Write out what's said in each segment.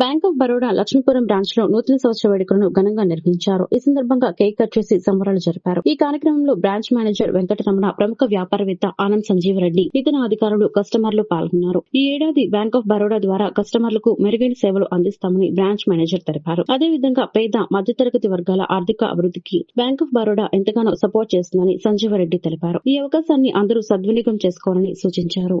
Bank of Baroda Lakshmipuram బ్రాంచ్లో నూతన సంవత్సర వేడుకలను ఘనంగా నిర్వహించారు. ఈ సందర్భంగా కేక్ కట్ చేసి సంబరాలు జరిపారు. ఈ కార్యక్రమంలో బ్రాంచ్ మేనేజర్ వెంకటరమణ ప్రముఖ వ్యాపారవేత్త ఆనంద్ సంజీవరెడ్డి ఇతర అధికారులు కస్టమర్లు పాల్గొన్నారు. ఈ ఏడాది బ్యాంక్ ఆఫ్ బరోడా ద్వారా కస్టమర్లకు మెరుగైన సేవలు అందిస్తామని బ్రాంచ్ మేనేజర్ తెలిపారు. అదేవిధంగా పేద మధ్యతరగతి వర్గాల ఆర్థిక అభివృద్ధికి బ్యాంక్ ఆఫ్ బరోడా ఎంతగానో సపోర్ట్ చేస్తుందని సంజీవరెడ్డి తెలిపారు. ఈ అవకాశాన్ని అందరూ సద్వినియోగం చేసుకోవాలని సూచించారు.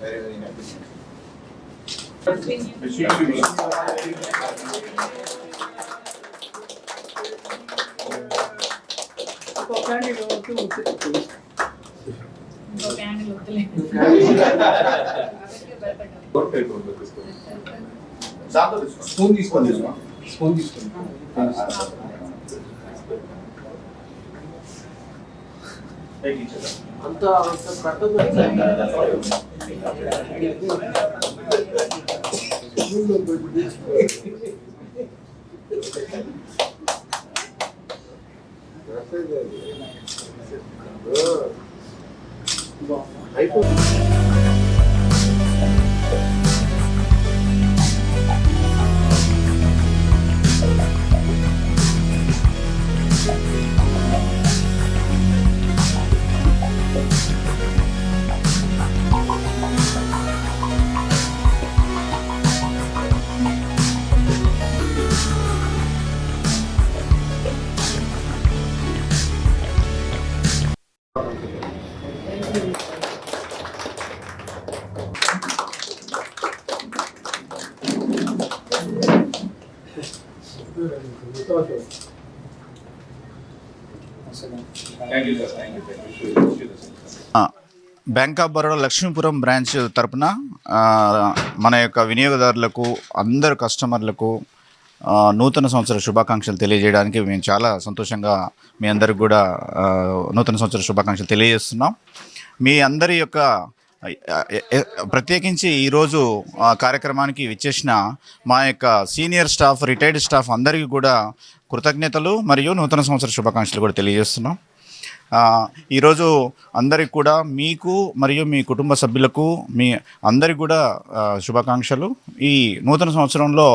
very, very nice. What type of candle వద్దులే స్పూన్ తీసుకోండి. స్పూన్ తీసుకోండి. అంత Gracias. Bank of Baroda Lakshmipuram branch తరపున మన యొక్క వినియోగదారులకు అందరు కస్టమర్లకు నూతన సంవత్సర శుభాకాంక్షలు తెలియజేయడానికి మేము చాలా సంతోషంగా మీ అందరికి కూడా నూతన సంవత్సర శుభాకాంక్షలు తెలియజేస్తున్నాం. మీ అందరి యొక్క ప్రత్యేకించి ఈరోజు ఆ కార్యక్రమానికి విచ్చేసిన మా యొక్క సీనియర్ స్టాఫ్ రిటైర్డ్ స్టాఫ్ అందరికీ కూడా కృతజ్ఞతలు మరియు నూతన సంవత్సర శుభాకాంక్షలు కూడా తెలియజేస్తున్నాం. ఈరోజు అందరికి కూడా మీకు మరియు మీ కుటుంబ సభ్యులకు మీ అందరికి కూడా శుభాకాంక్షలు. ఈ నూతన సంవత్సరంలో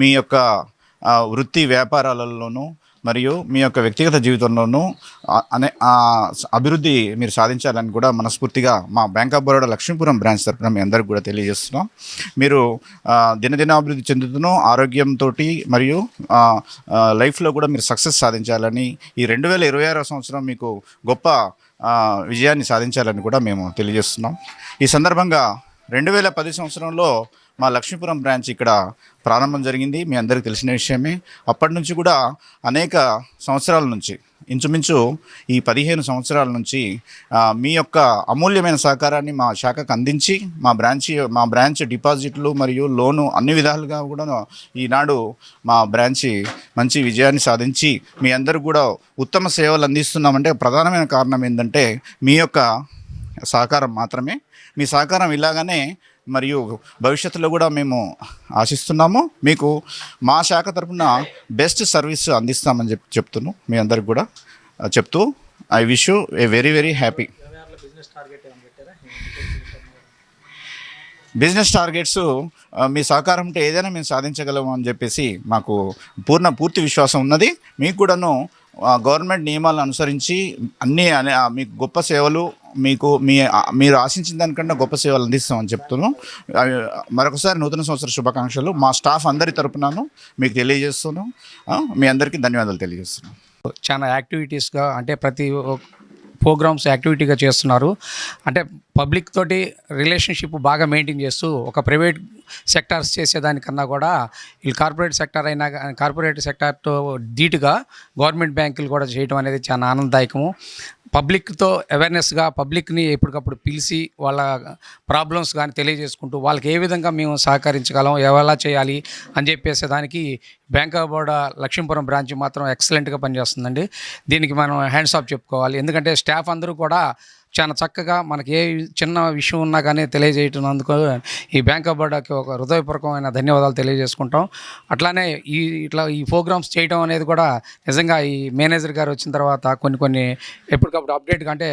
మీ యొక్క వృత్తి వ్యాపారాలలోనూ మరియు మీ యొక్క వ్యక్తిగత జీవితంలోనూ అనే అభివృద్ధి మీరు సాధించాలని కూడా మనస్ఫూర్తిగా మా bank of Baroda Lakshmipuram branch తరఫున మీ అందరికి కూడా తెలియజేస్తున్నాం. మీరు ఆ, దినదిన అభివృద్ధి చెందుతూ ఆరోగ్యంతో మరియు లైఫ్లో కూడా మీరు సక్సెస్ సాధించాలని ఈ రెండు వేల ఇరవై ఆరో సంవత్సరం మీకు గొప్ప విజయాన్ని సాధించాలని కూడా మేము తెలియజేస్తున్నాం. ఈ సందర్భంగా రెండు వేల పది సంవత్సరంలో మా లక్ష్మీపురం బ్రాంచ్ ఇక్కడ ప్రారంభం జరిగింది. మీ అందరికీ తెలిసిన విషయమే. అప్పటి నుంచి కూడా అనేక సంవత్సరాల నుంచి ఇంచుమించు ఈ పదిహేను సంవత్సరాల నుంచి మీ యొక్క అమూల్యమైన సహకారాన్ని మా శాఖకు అందించి మా బ్రాంచ్ మా బ్రాంచ్ డిపాజిట్లు మరియు లోను అన్ని విధాలుగా కూడా ఈనాడు మా బ్రాంచి మంచి విజయాన్ని సాధించి మీ అందరూ కూడా ఉత్తమ సేవలు అందిస్తున్నామంటే ప్రధానమైన కారణం ఏంటంటే మీ యొక్క సహకారం మాత్రమే. మీ సహకారం ఇలాగానే మరియు భవిష్యత్తులో కూడా మేము ఆశిస్తున్నాము. మీకు మా శాఖ తరఫున బెస్ట్ సర్వీస్ అందిస్తామని చెప్పి చెప్తున్నాను మీ అందరికి కూడా చెప్తూ I wish you a very very happy. Business targets మీ సహకారం ఉంటే ఏదైనా మేము సాధించగలము అని చెప్పేసి మాకు పూర్ణ పూర్తి విశ్వాసం ఉన్నది. మీకు కూడాను గవర్నమెంట్ నియమాలను అనుసరించి అన్ని అనే- మీకు గొప్ప సేవలు మీకు మీ మీరు ఆశించిన దానికన్నా గొప్ప సేవలు అందిస్తామని చెప్తున్నాం. మరొకసారి నూతన సంవత్సర శుభాకాంక్షలు. మా స్టాఫ్ అందరి తరపునను మీకు తెలియజేస్తున్నాం. మీ అందరికీ ధన్యవాదాలు తెలియజేస్తున్నాం. చాలా యాక్టివిటీస్గా అంటే ప్రతి ప్రోగ్రామ్స్ యాక్టివిటీగా చేస్తున్నారు. అంటే పబ్లిక్ తోటి రిలేషన్షిప్ బాగా మెయింటైన్ చేస్తూ ఒక ప్రైవేట్ సెక్టార్స్ చేసేదానికన్నా కూడా వీళ్ళు కార్పొరేట్ సెక్టార్ అయినా కార్పొరేట్ సెక్టార్తో ధీటుగా గవర్నమెంట్ బ్యాంకులు కూడా చేయడం అనేది చాలా ఆనందదాయకము. పబ్లిక్తో అవేర్నెస్గా పబ్లిక్ని ఎప్పటికప్పుడు పిలిచి వాళ్ళ ప్రాబ్లమ్స్ కానీ తెలియజేసుకుంటూ వాళ్ళకి ఏ విధంగా మేము సహకరించగలం ఎలా చేయాలి అని చెప్పేసే దానికి bank of Baroda Lakshmipuram branch మాత్రం ఎక్సలెంట్గా పనిచేస్తుందండి. దీనికి మనం హ్యాండ్స్ ఆఫ్ చెప్పుకోవాలి. ఎందుకంటే స్టాఫ్ అందరూ కూడా చాలా చక్కగా మనకి ఏ చిన్న విషయం ఉన్నా కానీ తెలియజేయటందుకు ఈ బ్యాంక్ ఆఫ్ బరోడాకి ఒక హృదయపూర్వకమైన ధన్యవాదాలు తెలియజేసుకుంటాం. అట్లానే ఈ ఇట్లా ఈ ప్రోగ్రామ్స్ చేయడం అనేది కూడా నిజంగా ఈ మేనేజర్ గారు వచ్చిన తర్వాత కొన్ని కొన్ని ఎప్పటికప్పుడు అప్డేట్ అంటే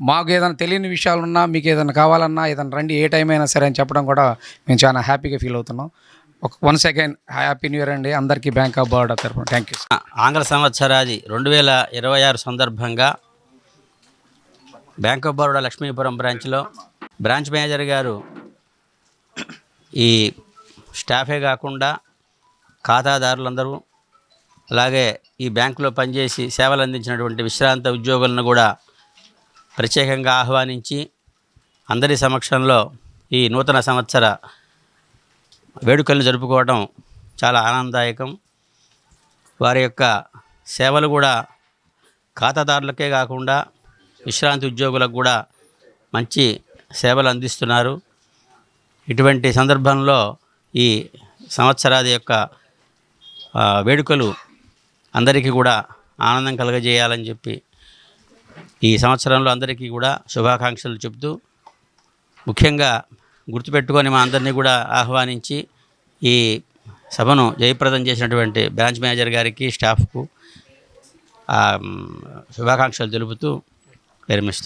మాకు ఏదైనా తెలియని విషయాలు ఉన్నా మీకు ఏదైనా కావాలన్నా ఏదైనా రండి ఏ టైం అయినా సరే అని చెప్పడం కూడా మేము చాలా హ్యాపీగా ఫీల్ అవుతున్నాం. ఒక one second happy new year అండి. అందరికీ బ్యాంక్ ఆఫ్ బరోడా తరఫున. థ్యాంక్ యూ ఆంగ్ల సంవత్సరాది రెండు వేల ఇరవై ఆరు సందర్భంగా బ్యాంక్ ఆఫ్ బరోడా లక్ష్మీపురం బ్రాంచ్లో బ్రాంచ్ మేనేజర్ గారు ఈ స్టాఫే కాకుండా ఖాతాదారులందరూ అలాగే ఈ బ్యాంకులో పనిచేసి సేవలు అందించినటువంటి విశ్రాంత ఉద్యోగులను కూడా ప్రత్యేకంగా ఆహ్వానించి అందరి సమక్షంలో ఈ నూతన సంవత్సర వేడుకలను జరుపుకోవడం చాలా ఆనందదాయకం. వారి యొక్క సేవలు కూడా ఖాతాదారులకే కాకుండా విశ్రాంతి ఉద్యోగులకు కూడా మంచి సేవలు అందిస్తున్నారు. ఇటువంటి సందర్భంలో ఈ సంవత్సరాది యొక్క వేడుకలు అందరికీ కూడా ఆనందం కలగజేయాలని చెప్పి ఈ సంవత్సరంలో అందరికీ కూడా శుభాకాంక్షలు చెబుతూ ముఖ్యంగా గుర్తుపెట్టుకొని మా అందరినీ కూడా ఆహ్వానించి ఈ సభను జయప్రదం చేసినటువంటి బ్రాంచ్ మేనేజర్ గారికి స్టాఫ్కు శుభాకాంక్షలు తెలుపుతూ verilmiştir.